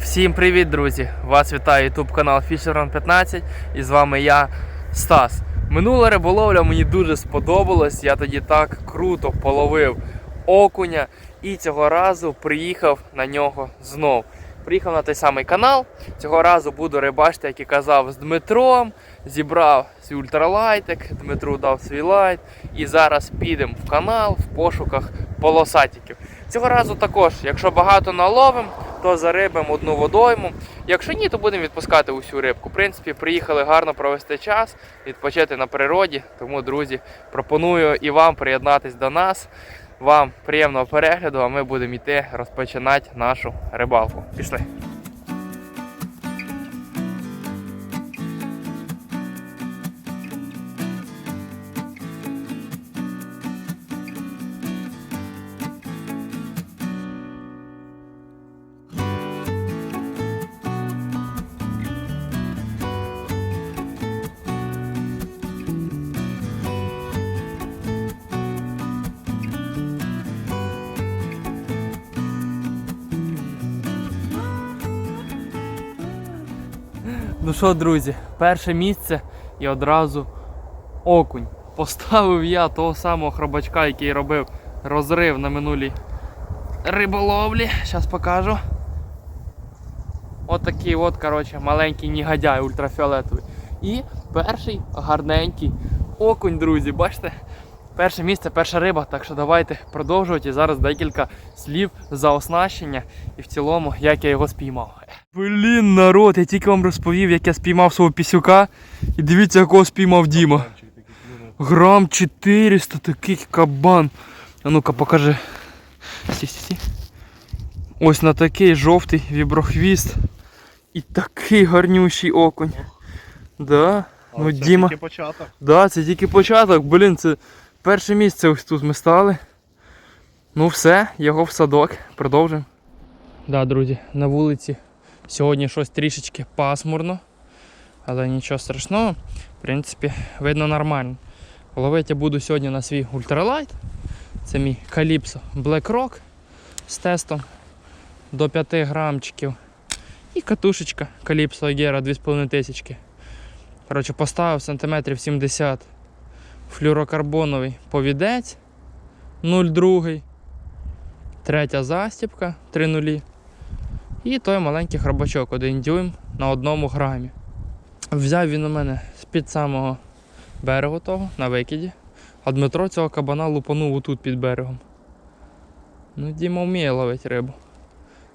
Всім привіт, друзі! Вас вітає YouTube канал Fisherman 15 і з вами я, Стас. Минула риболовля мені дуже сподобалась. Я тоді так круто половив окуня і цього разу приїхав на нього знов. Приїхав на той самий канал. Цього разу буду рибачити, як і казав, з Дмитром. Зібрав свій ультралайтик, Дмитру дав свій лайт. І зараз підемо в канал в пошуках полосатиків. Цього разу також, якщо багато наловимо, то зарибимо одну водойму. Якщо ні, то будемо відпускати усю рибку. В принципі, приїхали гарно провести час, відпочити на природі. Тому, друзі, пропоную і вам приєднатись до нас. Вам приємного перегляду, а ми будемо йти розпочинати нашу рибалку. Пішли. Ну що, друзі, перше місце і одразу окунь. Поставив я того самого хробачка, який робив розрив на минулій риболовлі. Зараз покажу. От такий от, коротше, маленький негодяй ультрафіолетовий. І перший гарненький окунь, друзі, бачите? Перше місце, перша риба, так що давайте продовжувати. І зараз декілька слів за оснащення і в цілому, як я його спіймав. Блін, народ, я тільки вам розповів, як я спіймав свого пісюка. І дивіться, якого спіймав Діма. Грам 400, такий кабан. А ну-ка покажи. Сі, сі, сі. Ось на такий жовтий віброхвіст. І такий гарнющий окунь. Да. Ну, це Діма. тільки початок. Да, це тільки початок, блін, це перше місце ось тут ми стали. Ну все, його в садок. Продовжимо. Да, друзі, на вулиці сьогодні щось трішечки пасмурно, але нічого страшного. В принципі, видно нормально. Ловити я буду сьогодні на свій ультралайт. Це мій Calypso Black Rock з тестом до 5 грамчиків. І катушечка Calypso Agera 2500. Коротше, поставив сантиметрів 70 флюрокарбоновий повідець 0,2. Третя застіпка 3,0. І той маленький хробачок 1 дюйм на одному грамі. Взяв він у мене з-під самого берегу того, на викиді. А Дмитро цього кабана лупанув отут під берегом. Ну, Діма вміє ловити рибу.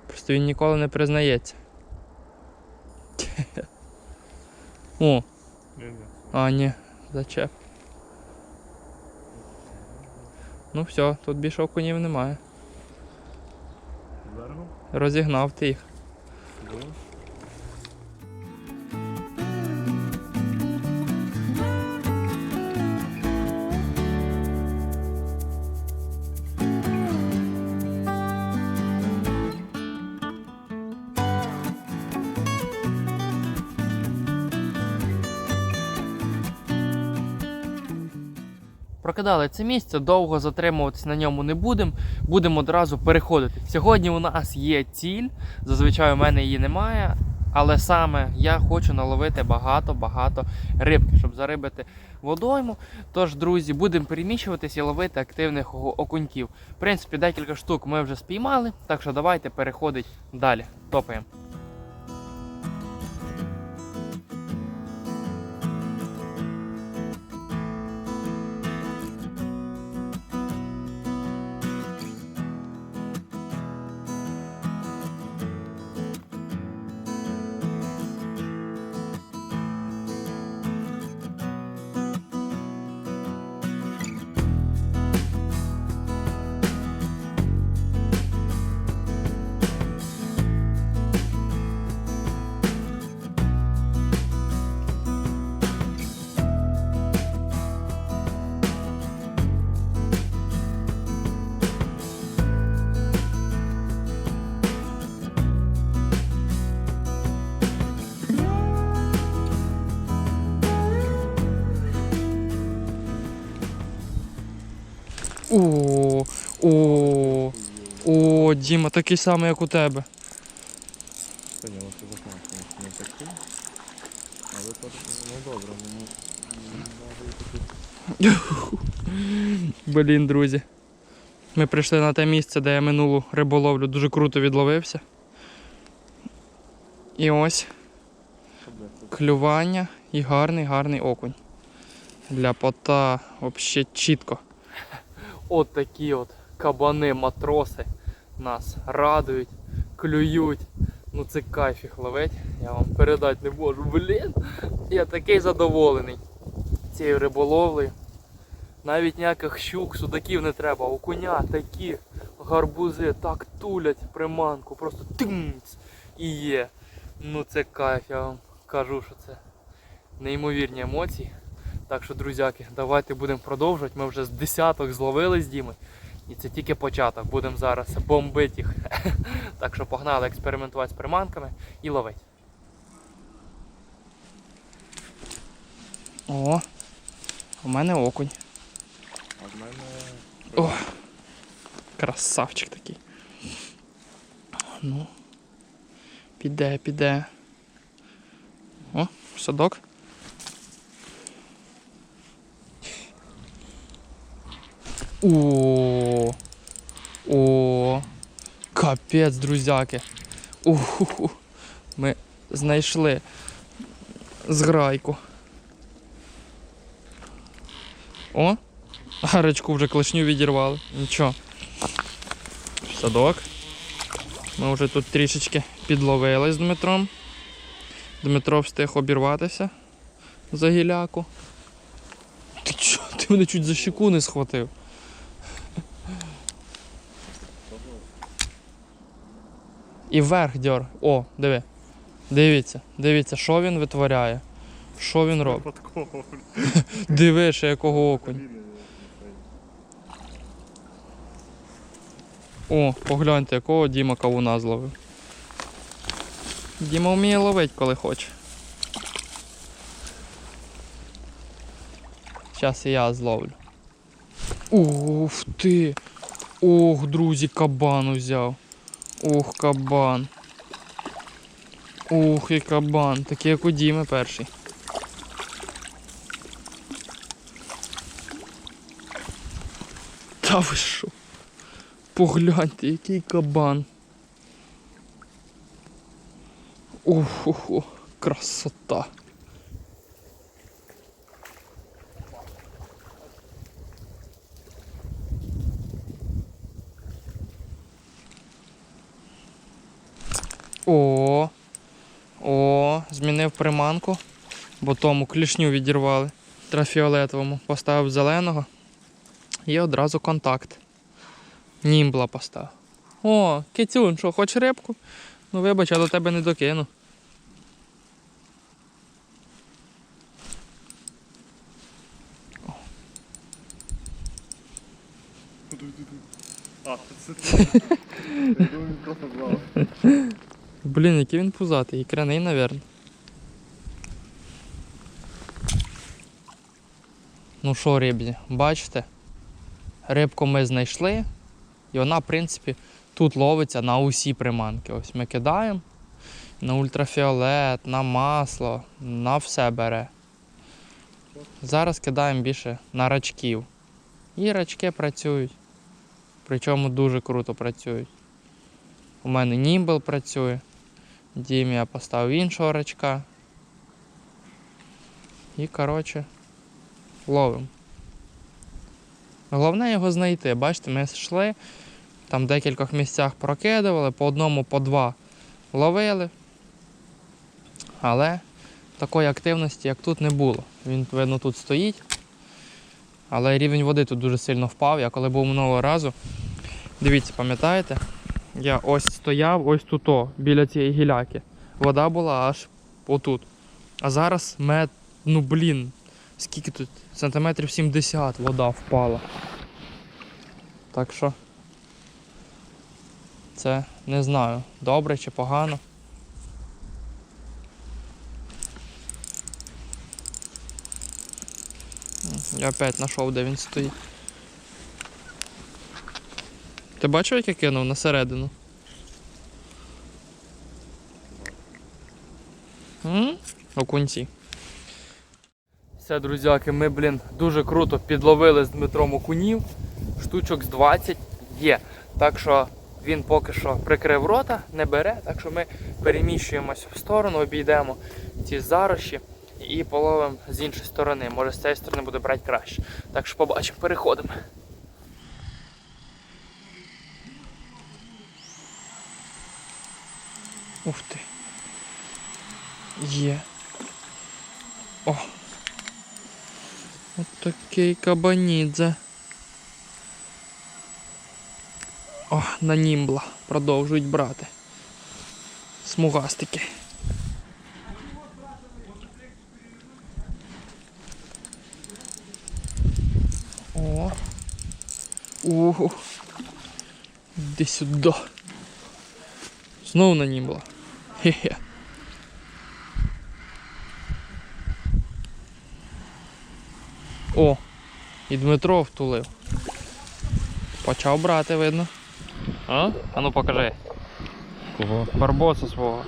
Просто він ніколи не признається. О, а, ні, зачеп. Ну все, тут більше окунів немає. Розігнав ти їх. Прокидали це місце, довго затримуватись на ньому не будемо. Будемо одразу переходити. Сьогодні у нас є ціль, зазвичай у мене її немає. Але саме я хочу наловити багато-багато рибки, щоб зарибити водойму. Тож, друзі, будемо переміщуватись і ловити активних окуньків. В принципі, декілька штук ми вже спіймали, так що давайте переходити далі. Топаємо. О, о, Діма, такий самий, як у тебе. Та ні, це засмачено, не такий. Але то, ну добре, ну, ну. Блін, друзі. Ми прийшли на те місце, де я минулу риболовлю дуже круто відловився. І ось клювання і гарний, гарний окунь. Для пота взагалі чітко. От такі от кабани, матроси нас радують, клюють. Ну це кайф їх ловить. Я вам передати не можу. Блін, я такий задоволений цією риболовлею. Навіть ніяких щук, судаків не треба. Окуня такі гарбузи так тулять приманку, просто тимц і є. Ну це кайф, я вам кажу, що це неймовірні емоції. Так що, друзяки, давайте будемо продовжувати. Ми вже з десяток зловили з Діми. І це тільки початок. Будемо зараз бомбити їх. Так що погнали експериментувати з приманками і ловити. О, у мене окунь. А в мене О, красавчик такий. Ну. Піде, піде. О, садок. О, о, капець, друзяки. Уху, ми знайшли зграйку. О, Гарочку вже клешню відірвали. Нічого. Садок. Ми вже тут трішечки підловили з Дмитром. Дмитро встиг обірватися за гіляку. Ти чо? Ти мене чуть за щеку не схватив. І вверх дьор. О, диви. Дивіться, дивіться, що він витворяє. Що він робить. Диви, ще якого окунь. О, погляньте, якого Діма кавуна зловив. Діма вміє ловити, коли хоче. Зараз і я зловлю. Ух ти! Ох, друзі, кабан взяв. Ох, кабан. Ух, і кабан. Такий як у Діми перший. Та ви що? Погляньте, який кабан. Охо, красота. О, о, змінив приманку, бо тому клішню відірвали трафіолетовому. Поставив зеленого. І одразу контакт. Німбла поставив. О, кицюн, що, хочеш рибку? Ну вибач, я до тебе не докину. А, це ти. Я думаю, він просто плавав. Блін, який він пузатий, ікряний, навірно. Ну що, рибні, бачите? Рибку ми знайшли, і вона, в принципі, тут ловиться на усі приманки. Ось ми кидаємо на ультрафіолет, на масло, на все бере. Зараз кидаємо більше на рачків. І рачки працюють. Причому дуже круто працюють. У мене німбл працює. Дімі я поставив іншого рачка. І, коротше, ловимо. Головне його знайти. Бачите, ми йшли, там в декількох місцях прокидували, по одному, по два ловили. Але такої активності, як тут, не було. Він, видно, тут стоїть. Але рівень води тут дуже сильно впав. Я коли був минулого разу, дивіться, пам'ятаєте? Я ось стояв, ось тут, о, біля цієї гіляки. Вода була аж отут. А зараз мет, ну блін, скільки тут? Сантиметрів 70 вода впала. Так що це не знаю, добре чи погано. Я опять знайшов, де він стоїть. Ти бачив, як я кинув на середину? Окунці. Все, друзяки, ми, блін, дуже круто підловили з Дмитром окунів. Штучок з 20 є. Так що він поки що прикрив рота, не бере, так що ми переміщуємось в сторону, обійдемо ці зарощі і половимо з іншої сторони. Може з цієї сторони буде брати краще. Так що побачимо, переходимо. Ух ти. Є. О. От такий кабанідзе. О, на німбла. Продовжують брати. Смугастики. О. Ого. Іди сюди. Знову на німбла. Хе-хе. О, і Дмитро втулив. Почав брати, видно. А? А ну покажи. Кого? Барбоса свого.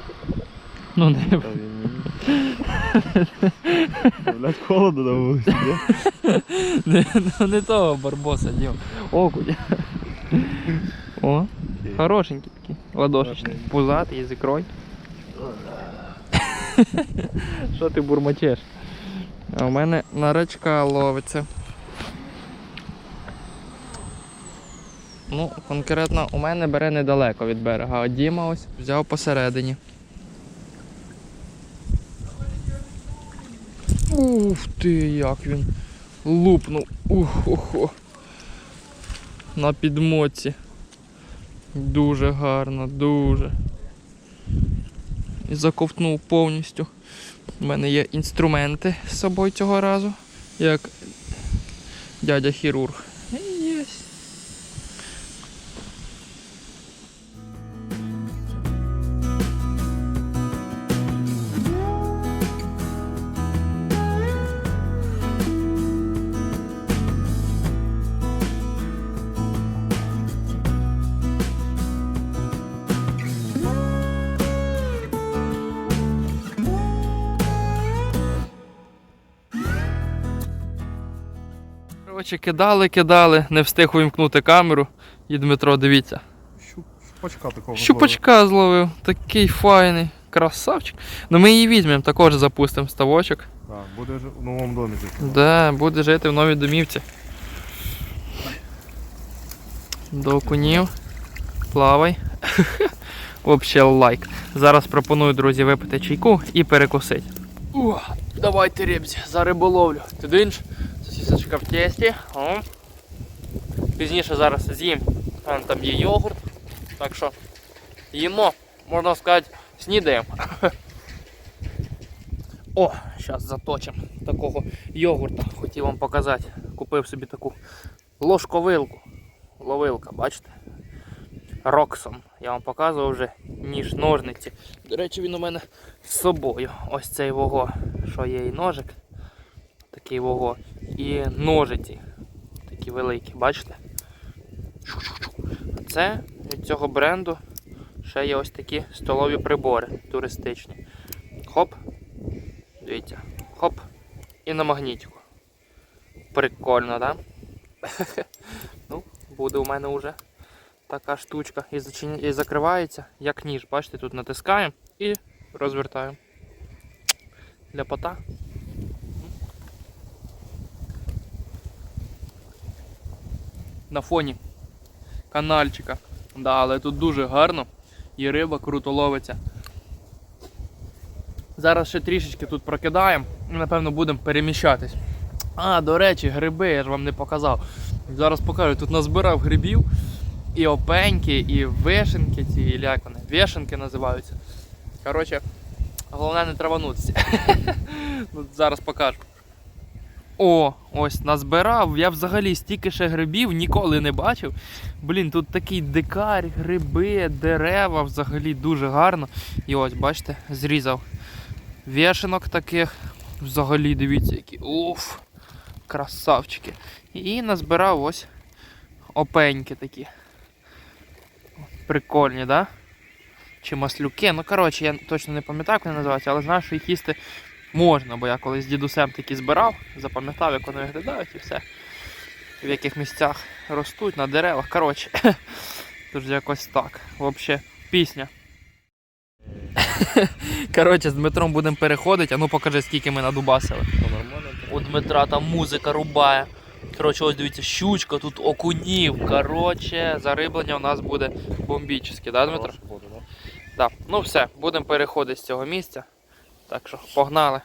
Ну не. Блять, холодно на вулиці, ні? Не, ну, не того барбоса, дім. Окунь. О, хорошенький такий. Ладошечний. Пузатий, з ікрой. Що ти бурмочеш? А у мене на рачка ловиться. Ну, конкретно у мене бере недалеко від берега, а Діма ось взяв посередині. Ух ти, як він лупнув. Ух, охо. На підмотці. Дуже гарно, дуже. І заковтнув повністю. У мене є інструменти з собою цього разу, як дядя хірург. Коротше, кидали, кидали, не встиг увімкнути камеру. І Дмитро, дивіться. Щупачка такого. Щупачка зловив, такий файний, красавчик. Ну ми її візьмемо, також запустимо ставочок. Так, буде ж в новому домі жити. Да, буде жити в новій домівці. До окунів. Плавай. Вообще лайк. Зараз пропоную, друзі, випити чайку і перекусити. О, давайте, ребзі, за риболовлю. Ти динж, сосисочка в тесті. О. Пізніше зараз з'їм. Там, там є йогурт. Так що їмо, можна сказати, снідаємо. О, зараз заточимо такого йогурта. Хотів вам показати. Купив собі таку ложковилку. Ловилка, бачите? Роксон. Я вам показував вже ніж ножниці. До речі, він у мене з собою. Ось цей вого, що є і ножик. Такий вого. І ножиці. Такі великі, бачите? Це від цього бренду ще є ось такі столові прибори туристичні. Хоп, Дивіться. Хоп. І на магнітику. Прикольно, так? Да? ну, буде у мене вже така штучка. І, зачин... і закривається, як ніж. Бачите, тут натискаємо і розвертаємо. Ляпота. На фоні канальчика. Да, але тут дуже гарно. І риба круто ловиться. Зараз ще трішечки тут прокидаємо і напевно будемо переміщатись. А, до речі, гриби, я ж вам не показав. Зараз покажу, тут назбирав грибів. І опеньки, і вишенки, ці і як вони, вишенки називаються. Коротше, головне не траванутися. Ну, Зараз покажу. О, ось назбирав. Я взагалі стільки ще грибів ніколи не бачив. Блін, тут такий дикар, гриби, дерева, взагалі дуже гарно. І ось, бачите, зрізав вішенок таких. Взагалі, дивіться, які. Уф! Красавчики. І назбирав ось опеньки такі. Прикольні, да? Чи маслюки. Ну, коротше, я точно не пам'ятаю, як вони називаються, але знаю, що їх їсти можна, бо я колись з дідусем такі збирав, запам'ятав, як вони виглядають і все. В яких місцях ростуть, на деревах. Коротше. Тож якось так. Взагалі, пісня. Коротше, з Дмитром будемо переходити, а ну покажи, скільки ми надубасили. То. У Дмитра там музика рубає. Коротше, ось дивіться, щучка, тут окунів. Коротше, зариблення у нас буде бомбічне, да, Дмитро? Да? Ну все, будемо переходити з цього місця. Так що погнали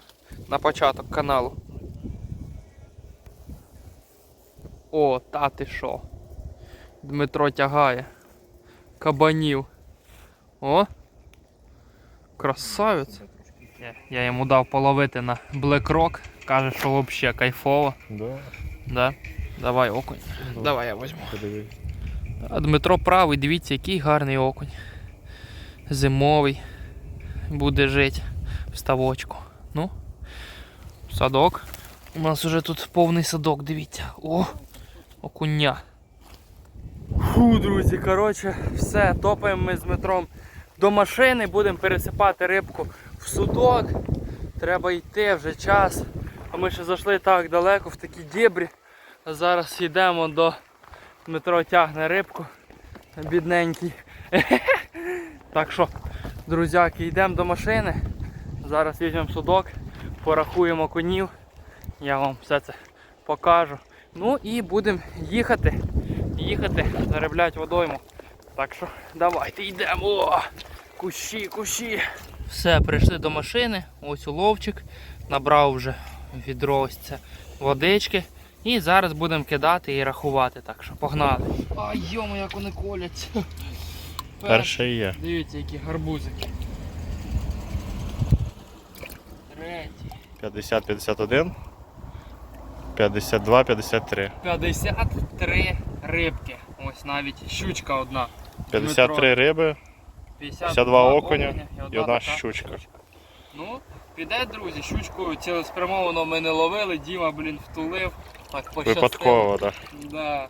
на початок каналу. О, та ти що? Дмитро тягає. Кабанів. О! Красавець. Я- йому дав половити на Black Rock. Каже, що взагалі кайфово. Да. Да? Давай окунь. Да. Давай я візьму. А Дмитро правий, дивіться, який гарний окунь. Зимовий. Буде жити в ставочку. Ну, садок. У нас уже тут повний садок, дивіться. О! Окуня. Фу, друзі, коротше, все, топаємо ми з Дмитром до машини, будемо пересипати рибку в судок. Треба йти вже час. А ми ще зайшли так далеко в такі дібрі. А зараз йдемо до Дмитро тягне рибку. Бідненький. Так що, друзяки, йдемо до машини. Зараз візьмемо судок, порахуємо конів. Я вам все це покажу. Ну і будемо їхати. Їхати, заробляти водойму. Так що давайте йдемо. О, кущі, кущі. Все, прийшли до машини. Ось уловчик. Набрав вже відро ось це водички. І зараз будемо кидати і рахувати. Так що погнали. Ай, йому, як вони колять. Перший є. Дивіться, які гарбузики. Третій. 50, 51. 52, 53. 53 рибки. Ось навіть щучка одна. 53 риби 52 окуня і одна така щучка. Ну, піде, друзі, щучку цілеспрямовано ми не ловили, Діма, блін, втулив. Так пощастило. Випадково, так. Да.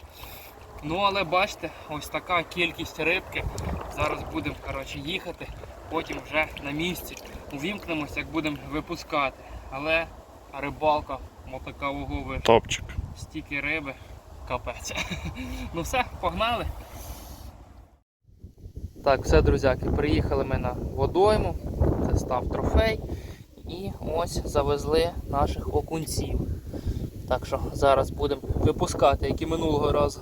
Ну, але бачите, ось така кількість рибки. Зараз будемо коротше, їхати, потім вже на місці. Увімкнемося, як будемо випускати. Але рибалка, мотака вугови, Топчик. стільки риби, капець. ну все, погнали. Так, все, друзяки, приїхали ми на водойму. Це став трофей. І ось завезли наших окунців. Так що зараз будемо випускати, як і минулого разу.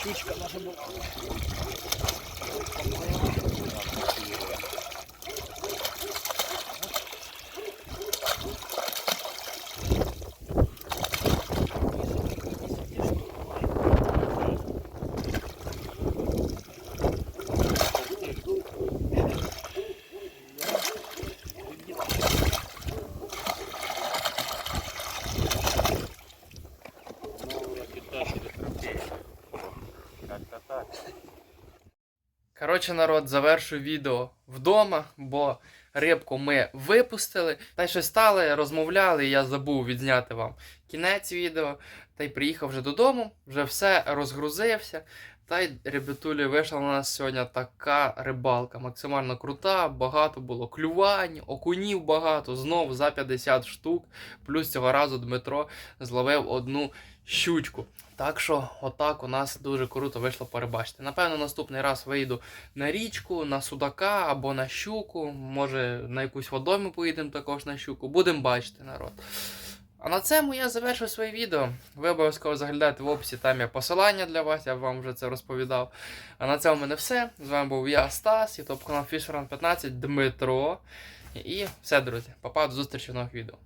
Щучка наша була. Коротше, народ, завершую відео вдома, бо рибку ми випустили. Та й щось стали, розмовляли, і я забув відзняти вам кінець відео. Та й приїхав вже додому, вже все розгрузився. Та й ребятулі вийшла у нас сьогодні така рибалка, максимально крута, багато було клювань, окунів багато, знов за 50 штук. Плюс цього разу Дмитро зловив одну щучку. Так що, отак у нас дуже круто вийшло порибачити. Напевно, наступний раз вийду на річку, на судака або на щуку. Може, на якусь водойму поїдемо також на щуку. Будемо бачити народ. А на цьому я завершу своє відео. Ви обов'язково заглядайте в описі, там є посилання для вас, я вам вже це розповідав. А на цьому в мене все. З вами був я, Стас, ютуб канал Fisherman 15, Дмитро. І все, друзі. Попав до зустрічі в нових відео.